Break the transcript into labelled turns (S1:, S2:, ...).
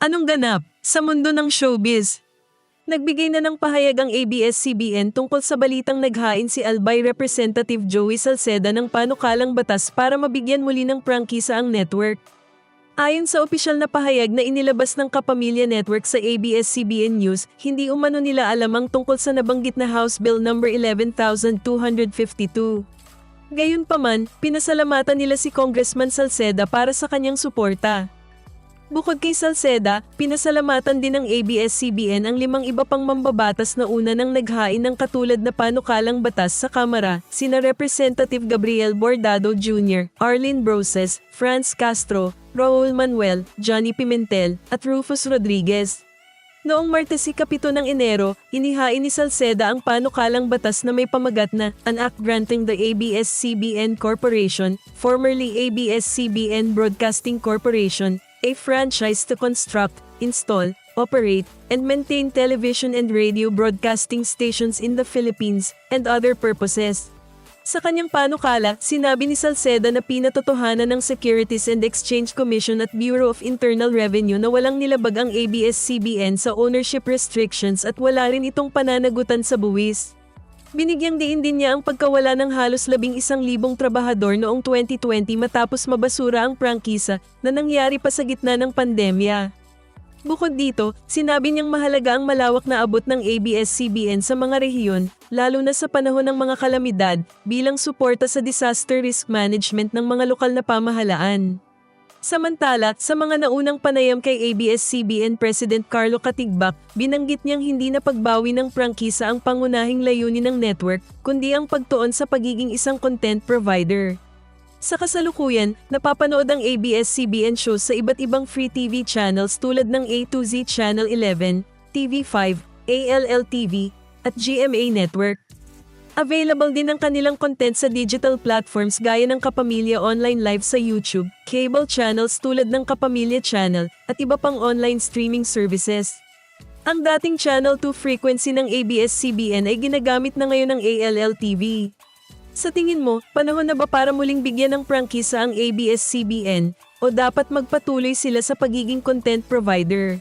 S1: Anong ganap sa mundo ng showbiz? Nagbigay na ng pahayag ang ABS-CBN tungkol sa balitang naghain si Albay Representative Joey Salceda ng panukalang batas para mabigyan muli ng prangkisa ang network. Ayon sa opisyal na pahayag na inilabas ng Kapamilya Network sa ABS-CBN News, hindi umano nila alam ang tungkol sa nabanggit na House Bill No. 11,252. Gayunpaman, pinasalamatan nila si Congressman Salceda para sa kanyang suporta. Bukod kay Salceda, pinasalamatan din ng ABS-CBN ang limang iba pang mambabatas na una nang naghain ng katulad na panukalang batas sa Kamara, sina Representative Gabriel Bordado Jr., Arlene Broses, Franz Castro, Raul Manuel, Johnny Pimentel, at Rufus Rodriguez. Noong Martes ikapito ng Enero, inihain ni Salceda ang panukalang batas na may pamagat na An Act Granting the ABS-CBN Corporation, formerly ABS-CBN Broadcasting Corporation, a franchise to construct, install, operate, and maintain television and radio broadcasting stations in the Philippines, and other purposes. Sa kanyang panukala, sinabi ni Salceda na pinatotohanan ng Securities and Exchange Commission at Bureau of Internal Revenue na walang nilabag ang ABS-CBN sa ownership restrictions at wala rin itong pananagutan sa buwis. Binigyang diin din niya ang pagkawala ng halos labing isang libong trabahador noong 2020 matapos mabasura ang prangkisa na nangyari pa sa gitna ng pandemya. Bukod dito, sinabi niyang mahalaga ang malawak na abot ng ABS-CBN sa mga rehiyon, lalo na sa panahon ng mga kalamidad, bilang suporta sa disaster risk management ng mga lokal na pamahalaan. Samantala, sa mga naunang panayam kay ABS-CBN President Carlo Katigbak, binanggit niyang hindi na pagbawi ng prangkisa ang pangunahing layunin ng network, kundi ang pagtuon sa pagiging isang content provider. Sa kasalukuyan, napapanood ang ABS-CBN shows sa iba't ibang free TV channels tulad ng A to Z Channel 11, TV5, ALL-TV, at GMA Network. Available din ang kanilang content sa digital platforms gaya ng Kapamilya Online Live sa YouTube, cable channels tulad ng Kapamilya Channel, at iba pang online streaming services. Ang dating Channel 2 frequency ng ABS-CBN ay ginagamit na ngayon ng ALL-TV. Sa tingin mo, panahon na ba para muling bigyan ng prangkisa ang ABS-CBN o dapat magpatuloy sila sa pagiging content provider?